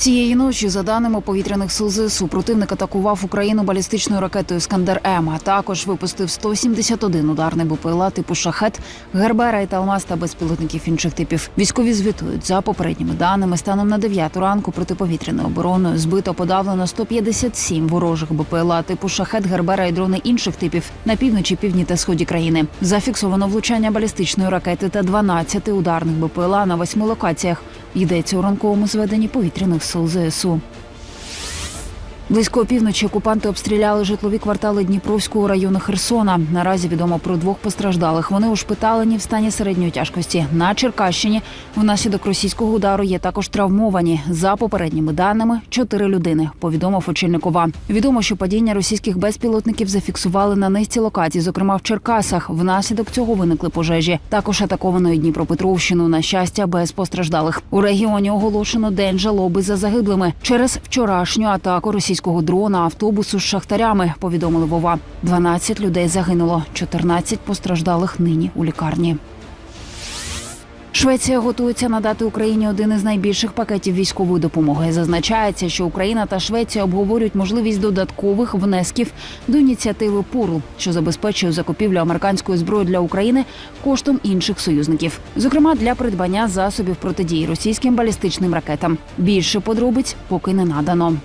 Цієї ночі, за даними повітряних сил ЗСУ, противник атакував Україну балістичною ракетою Скандер М, а також випустив 171 ударний БПЛА типу шахет, Гербера і Талмаз та безпілотників інших типів. Військові звітують за попередніми даними. Станом на 9 ранку протиповітряною обороною збито подавлено 157 ворожих БПЛА типу шахет, Гербера і дрони інших типів на півночі, півдні та сході країни. Зафіксовано влучання балістичної ракети та 12 ударних БПЛА на восьми локаціях. Йдеться у ранковому зведенні повітряних сил ЗСУ. Близько опівночі окупанти обстріляли житлові квартали Дніпровського району Херсона. Наразі відомо про двох постраждалих. Вони ушпиталені в стані середньої тяжкості. На Черкащині внаслідок російського удару є також травмовані. За попередніми даними, чотири людини. Повідомив очільник ОВА. Відомо, що падіння російських безпілотників зафіксували на низці локацій, зокрема в Черкасах. Внаслідок цього виникли пожежі. Також атаковано і Дніпропетровщину. На щастя, без постраждалих. У регіоні оголошено день жалоби за загиблими через вчорашню атаку російського дрона автобусу з шахтарями. Повідомили Вова. 12 людей загинуло, 14 постраждалих нині у лікарні. Швеція готується надати Україні один із найбільших пакетів військової допомоги. Зазначається, що Україна та Швеція обговорюють можливість додаткових внесків до ініціативи ПУРЛ, що забезпечує закупівлю американської зброї для України коштом інших союзників, зокрема для придбання засобів протидії російським балістичним ракетам. Більше подробиць поки не надано.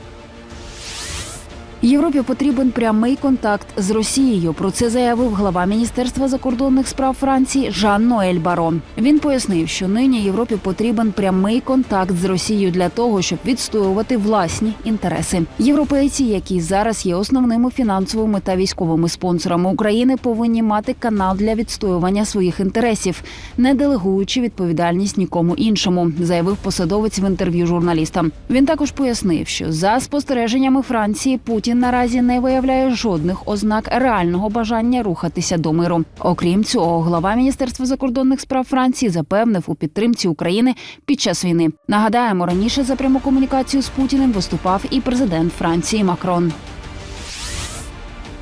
Європі потрібен прямий контакт з Росією. Про це заявив глава міністерства закордонних справ Франції Жан Ноель Барон. Він пояснив, що нині Європі потрібен прямий контакт з Росією для того, щоб відстоювати власні інтереси. Європейці, які зараз є основними фінансовими та військовими спонсорами України, повинні мати канал для відстоювання своїх інтересів, не делегуючи відповідальність нікому іншому, заявив посадовець в інтерв'ю журналістам. Він також пояснив, що за спостереженнями Франції Путін наразі не виявляє жодних ознак реального бажання рухатися до миру. Окрім цього, глава міністерства закордонних справ Франції запевнив у підтримці України під час війни. Нагадаємо, раніше за пряму комунікацію з Путіним виступав і президент Франції Макрон.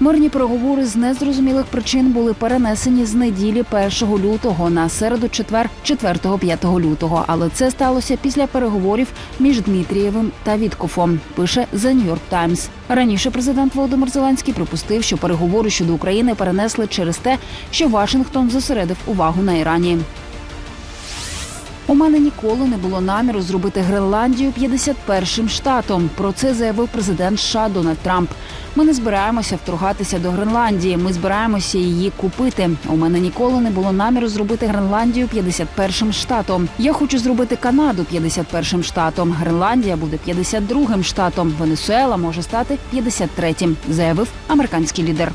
Мирні переговори з незрозумілих причин були перенесені з неділі 1 лютого на середу четвер 4-5 лютого. Але це сталося після переговорів між Дмитрієвим та Віткофом. Пише The New York Times. Раніше президент Володимир Зеленський припустив, що переговори щодо України перенесли через те, що Вашингтон зосередив увагу на Ірані. У мене ніколи не було наміру зробити Гренландію 51-м штатом. Про це заявив президент США Дональд Трамп. Ми не збираємося вторгатися до Гренландії. Ми збираємося її купити. У мене ніколи не було наміру зробити Гренландію 51-м штатом. Я хочу зробити Канаду 51-м штатом. Гренландія буде 52-м штатом. Венесуела може стати 53-м, заявив американський лідер.